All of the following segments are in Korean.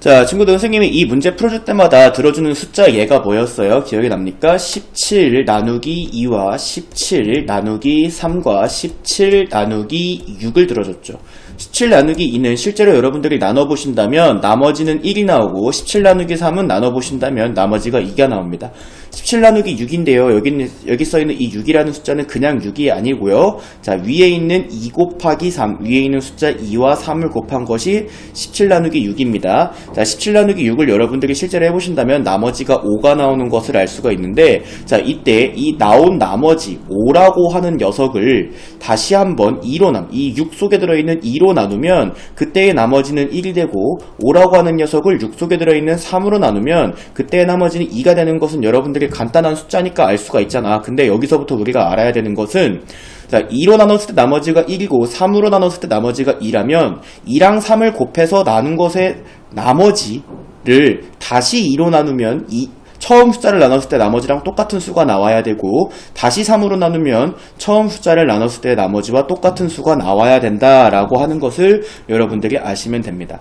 자, 친구들 선생님이 이 문제 풀어줄 때마다 들어주는 숫자 얘가 뭐였어요? 기억이 납니까? 17 나누기 2와 17 나누기 3과 17 나누기 6을 들어줬죠. 17 나누기 2는 실제로 여러분들이 나눠보신다면 나머지는 1이 나오고 17 나누기 3은 나눠보신다면 나머지가 2가 나옵니다. 17 나누기 6인데요. 여기, 여기 써있는 이 6이라는 숫자는 그냥 6이 아니고요. 자, 위에 있는 2 곱하기 3, 위에 있는 숫자 2와 3을 곱한 것이 17 나누기 6입니다. 자, 17 나누기 6을 여러분들이 실제로 해보신다면 나머지가 5가 나오는 것을 알 수가 있는데, 자, 이때 이 나온 나머지 5라고 하는 녀석을 다시 한번 2로 남, 이 6 속에 들어있는 2로 나누면 그때의 나머지는 1이 되고 5라고 하는 녀석을 6 속에 들어있는 3으로 나누면 그때의 나머지는 2가 되는 것은 여러분들이 간단한 숫자니까 알 수가 있잖아. 근데 여기서부터 우리가 알아야 되는 것은 자, 2로 나눴을 때 나머지가 1이고 3으로 나눴을 때 나머지가 2라면 2랑 3을 곱해서 나눈 것의 나머지를 다시 2로 나누면 이 처음 숫자를 나눴을 때 나머지랑 똑같은 수가 나와야 되고 다시 3으로 나누면 처음 숫자를 나눴을 때 나머지와 똑같은 수가 나와야 된다라고 하는 것을 여러분들이 아시면 됩니다.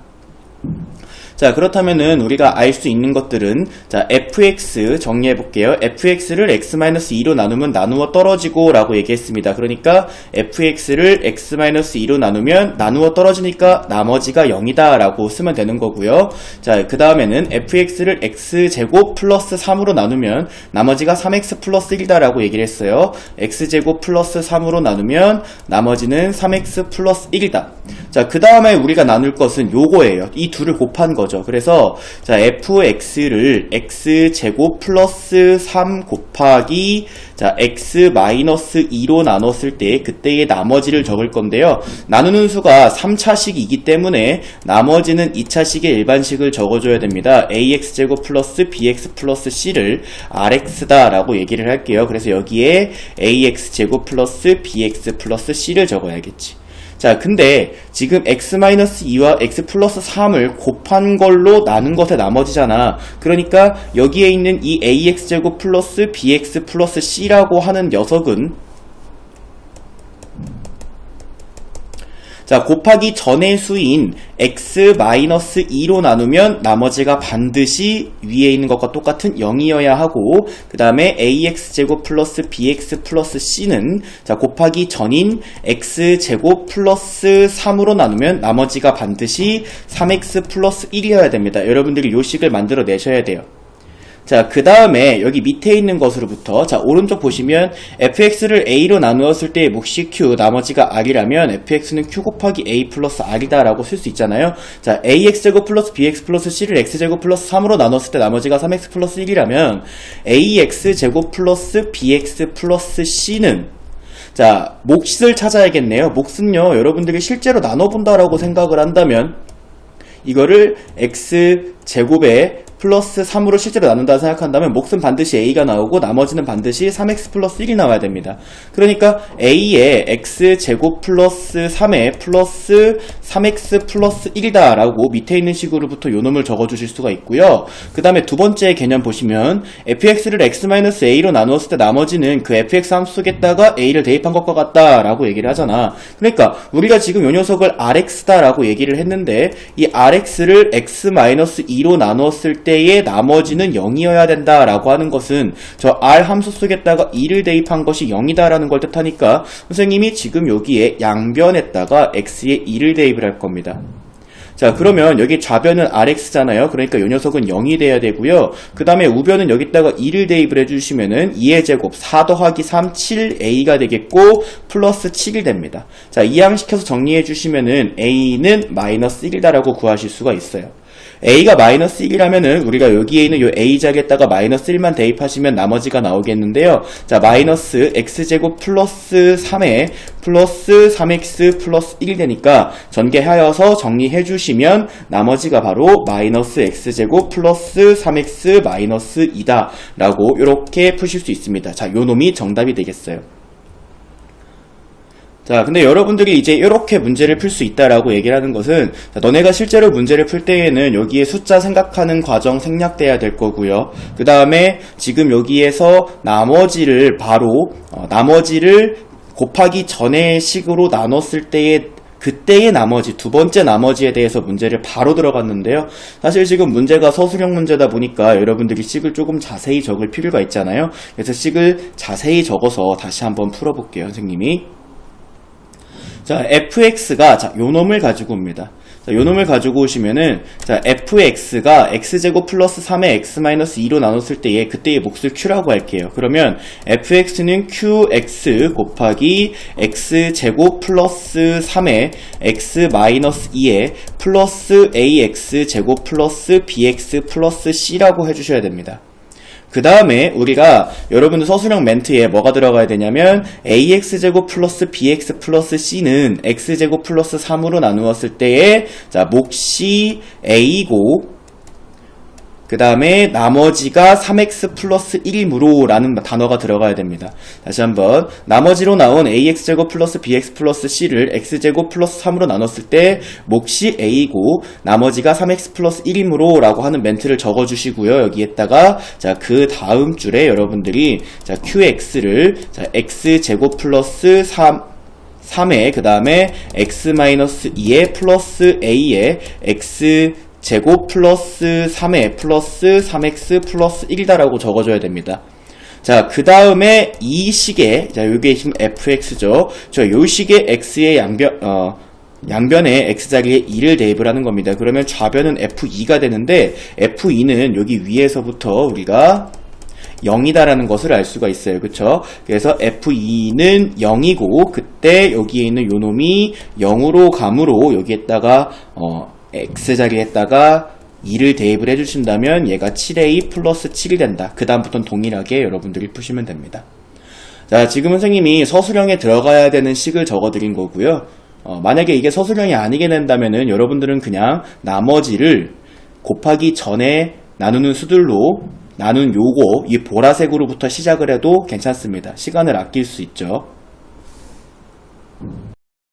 자, 그렇다면은 우리가 알 수 있는 것들은 자, fx 정리해 볼게요. fx를 x-2로 나누면 나누어 떨어지고 라고 얘기했습니다. 그러니까 fx를 x-2로 나누면 나누어 떨어지니까 나머지가 0이다 라고 쓰면 되는 거고요. 자, 그 다음에는 fx를 x제곱 플러스 3으로 나누면 나머지가 3x 플러스 1이다 라고 얘기를 했어요. x제곱 플러스 3으로 나누면 나머지는 3x 플러스 1이다. 자, 그 다음에 우리가 나눌 것은 요거예요. 이 둘을 곱한 거 죠. 그래서, 자, fx를 x제곱 플러스 3 곱하기, 자, x 마이너스 2로 나눴을 때, 그때의 나머지를 적을 건데요. 나누는 수가 3차식이기 때문에, 나머지는 2차식의 일반식을 적어줘야 됩니다. ax제곱 플러스 bx 플러스 c를 rx다 라고 얘기를 할게요. 그래서 여기에 ax제곱 플러스 bx 플러스 c를 적어야겠지. 자, 근데 지금 x-2와 x 플러스 3을 곱한 걸로 나눈 것의 나머지잖아. 그러니까 여기에 있는 이 ax제곱 플러스 bx 플러스 c라고 하는 녀석은 자, 곱하기 전의 수인 x-2로 나누면 나머지가 반드시 위에 있는 것과 똑같은 0이어야 하고 그 다음에 ax제곱 플러스 bx 플러스 c는 자, 곱하기 전인 x제곱 플러스 3으로 나누면 나머지가 반드시 3x 플러스 1이어야 됩니다. 여러분들이 요식을 만들어 내셔야 돼요. 자, 그 다음에 여기 밑에 있는 것으로부터 자, 오른쪽 보시면 fx를 a로 나누었을 때의 몫이 q, 나머지가 r이라면 fx는 q 곱하기 a 플러스 r이다 라고 쓸 수 있잖아요. 자, ax제곱 플러스 bx 플러스 c를 x제곱 플러스 3으로 나눴을 때 나머지가 3x 플러스 1이라면 ax제곱 플러스 bx 플러스 c는 자, 몫을 찾아야겠네요. 몫은요, 여러분들이 실제로 나눠본다라고 생각을 한다면 이거를 x 제곱에 플러스 3으로 실제로 나눈다 생각한다면 몫은 반드시 a가 나오고 나머지는 반드시 3x 플러스 1이 나와야 됩니다. 그러니까 a에 x 제곱 플러스 3에 플러스 3x 플러스 1이다 라고 밑에 있는 식으로부터 요놈을 적어주실 수가 있고요. 그 다음에 두 번째 개념 보시면 fx를 x-a로 나누었을 때 나머지는 그 fx 함수 속에다가 a를 대입한 것과 같다 라고 얘기를 하잖아. 그러니까 우리가 지금 요 녀석을 rx다 라고 얘기를 했는데 이 rx를 x-2로 나누었을 때의 나머지는 0이어야 된다라고 하는 것은 저 r 함수 속에다가 2를 대입한 것이 0이다라는 걸 뜻하니까 선생님이 지금 여기에 양변에다가 x에 2를 대입을 할 겁니다. 자 그러면 여기 좌변은 rx잖아요. 그러니까 이 녀석은 0이 돼야 되고요. 그 다음에 우변은 여기다가 2를 대입을 해주시면은 2의 제곱 4 더하기 3 7a가 되겠고 플러스 7이 됩니다. 자 이항시켜서 정리해 주시면은 a는 마이너스 1이다라고 구하실 수가 있어요 a가 마이너스 1이라면은 우리가 여기에 있는 요 a작에다가 마이너스 1만 대입하시면 나머지가 나오겠는데요. 자, 마이너스 x제곱 플러스 3에 플러스 3x 플러스 1이 되니까 전개하여서 정리해 주시면 나머지가 바로 마이너스 x제곱 플러스 3x 마이너스 2다 라고 이렇게 푸실 수 있습니다. 자, 요 놈이 정답이 되겠어요. 자, 근데 여러분들이 이제 이렇게 문제를 풀 수 있다라고 얘기를 하는 것은 자, 너네가 실제로 문제를 풀 때에는 여기에 숫자 생각하는 과정 생략돼야 될 거고요. 그 다음에 지금 여기에서 나머지를 바로 어, 나머지를 곱하기 전의 식으로 나눴을 그 그때의 나머지, 두 번째 나머지에 대해서 문제를 바로 들어갔는데요. 사실 지금 문제가 서술형 문제다 보니까 여러분들이 식을 조금 자세히 적을 필요가 있잖아요. 그래서 식을 자세히 적어서 다시 한번 풀어볼게요, 선생님이. 자, fx가, 자, 요 놈을 가지고 옵니다. 자, 요 놈을 가지고 오시면은, 자, fx가 x제곱 플러스 3의 x-2로 나눴을 때의 그때의 몫을 q라고 할게요. 그러면 fx는 qx 곱하기 x제곱 플러스 3의 x-2의 플러스 ax 제곱 플러스 bx 플러스 c라고 해주셔야 됩니다. 그 다음에 우리가 여러분들 서술형 멘트에 뭐가 들어가야 되냐면 ax제곱 플러스 bx 플러스 c는 x제곱 플러스 3으로 나누었을 때의 자 몫이 a고 그 다음에 나머지가 3x 플러스 1이므로 라는 단어가 들어가야 됩니다. 다시 한번 나머지로 나온 ax제곱 플러스 bx 플러스 c를 x제곱 플러스 3으로 나눴을 때 몫이 a고 나머지가 3x 플러스 1이므로 라고 하는 멘트를 적어주시고요. 여기에다가 자 그 다음 줄에 여러분들이 자 qx를 자 x제곱 플러스 3 3에 그 다음에 x-2에 플러스 a에 x 제곱 플러스 3에 플러스 3x 플러스 1이다라고 적어줘야 됩니다. 자, 그 다음에 이 식에, 자, 요게 지금 fx죠. 저 요 식의 x의 양변, 어, 양변에 x자리에 2를 대입을 하는 겁니다. 그러면 좌변은 f2가 되는데, f2는 여기 위에서부터 우리가 0이다라는 것을 알 수가 있어요. 그쵸? 그래서 F2는 0이고, 그때 여기에 있는 요 놈이 0으로 감으로 여기에다가, 어, X자리에다가 2를 대입을 해주신다면 얘가 7A 플러스 7이 된다. 그 다음부터는 동일하게 여러분들이 푸시면 됩니다. 자, 지금 선생님이 서술형에 들어가야 되는 식을 적어드린 거고요. 어, 만약에 이게 서술형이 아니게 된다면은 여러분들은 그냥 나머지를 곱하기 전에 나누는 수들로 나눈 요거 이 보라색으로부터 시작을 해도 괜찮습니다. 시간을 아낄 수 있죠.